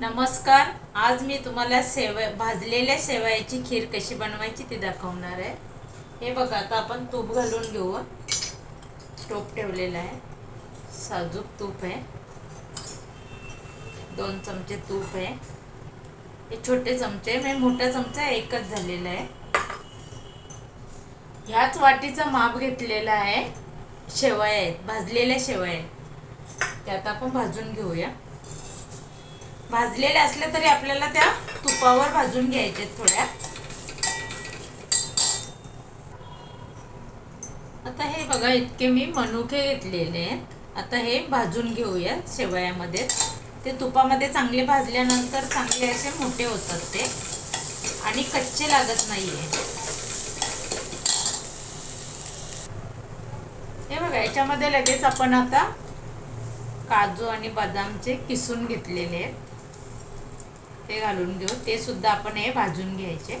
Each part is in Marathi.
नमस्कार आज मी तुम्हाला सेव भाजलेल्या शेवयाची खीर कशी बनवायची ती दाखवणार आहे. हे बघा आता आपण तूप घालून घेऊ. टोप ठेवलेला आहे. साजूक तूप आहे. दोन चमचे तूप आहे. हे छोटे चमचे म्हणजे मोठा चमचा एकच झालेला आहे. ह्याच वाटीचा माप घेतलेला आहे. शेवया आहेत भाजलेल्या शेवया आहेत. त्यात आपण भाजून घेऊया. भाजलेल्या असल्या तरी आपल्याला त्या तुपावर भाजून घ्यायचे थोड्या. आता हे बघा इतके मी मनुके घेतलेले आहेत. आता हे भाजून घेऊया शेवयामध्ये. ते तुपामध्ये चांगले भाजल्यानंतर चांगले असे मोठे होतात ते. आणि कच्चे लागत नाहीये. हे बघा याच्यामध्ये लगेच आपण आता काजू आणि बदामचे किसून घेतलेले आहेत. ते घालून घेऊ ते सुद्धा आपण हे भाजून घ्यायचे.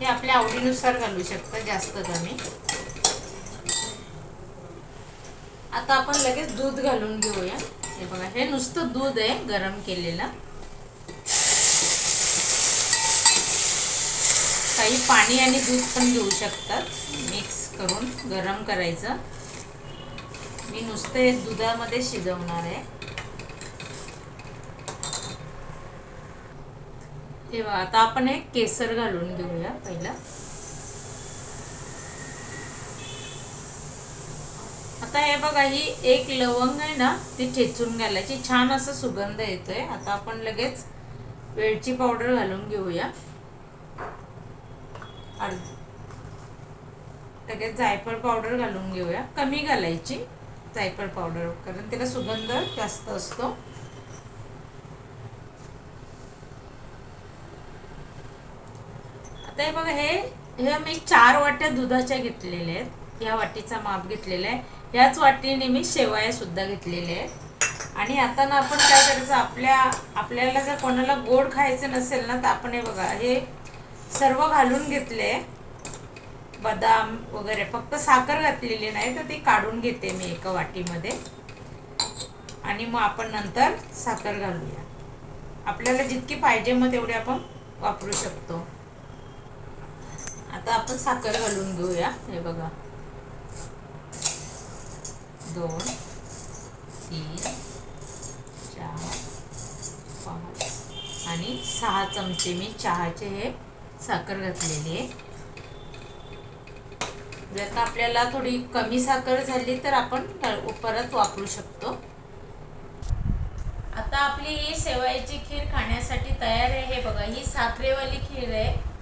हे आपल्या आवडीनुसार घालू शकतं जास्त कमी. आता आपण लगेच दूध घालून घेऊया. हे बघा हे नुसतं दूध आहे गरम केलेलं. काही पाणी आणि दूध पण घेऊ शकतात मिक्स करून गरम करायचं. मी नुसतं हे दुधामध्ये शिजवणार आहे. तेव्हा आता आपण एक केसर घालून घेऊया पहिला. आता हे बघा ही एक लवंग आहे ना ती ठेचून घालायची. छान असा सुगंध येतोय. आता आपण लगेच वेलची पावडर घालून घेऊया. लगेच जायफळ पावडर घालून घेऊया. कमी घालायची जायफळ पावडर कारण त्याला सुगंध जास्त असतो. आता हे बघा हे हे मी चार वाट्या दुधाच्या घेतलेल्या आहेत. या वाटीचा माप घेतलेला आहे. ह्याच वाटीने मी शेवया सुद्धा घेतलेल्या आहेत. आणि आता ना आपण काय करायचं आपल्या आपल्याला जर कोणाला गोड खायचं नसेल ना तर आपण हे बघा हे सर्व घालून घेतले. बदाम वगैरे फक्त साखर घातलेली नाही तर ती काढून घेते मी एका वाटीमध्ये. आणि मग आपण नंतर साखर घालूया. आपल्याला जितकी पाहिजे मग तेवढी आपण वापरू शकतो. आता आपण साखर घालून घेऊया. हे बघा. दोन तीन चार पाच आणि सहा चमचे मी चहाचे हे साखर घातलेली आहे. जर का आपल्याला थोडी कमी साखर झाली तर आपण परत वापरू शकतो. आता आपली ही शेवयाची खीर खाण्यासाठी तयार आहे. हे बघा ही साखरेवाली खीर आहे.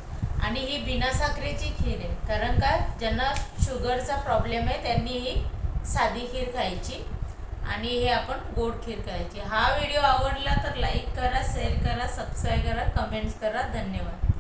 आणि ही बिना साखरेची खीर आहे. कारण का? ज्यांना शुगरचा प्रॉब्लेम आहे त्यांनी ही साधी खीर खायची आणि हे आपण गोड खीर खायची. हा व्हिडिओ आवडला तर लाईक करा शेअर करा सबस्क्राईब करा कमेंट्स करा. धन्यवाद.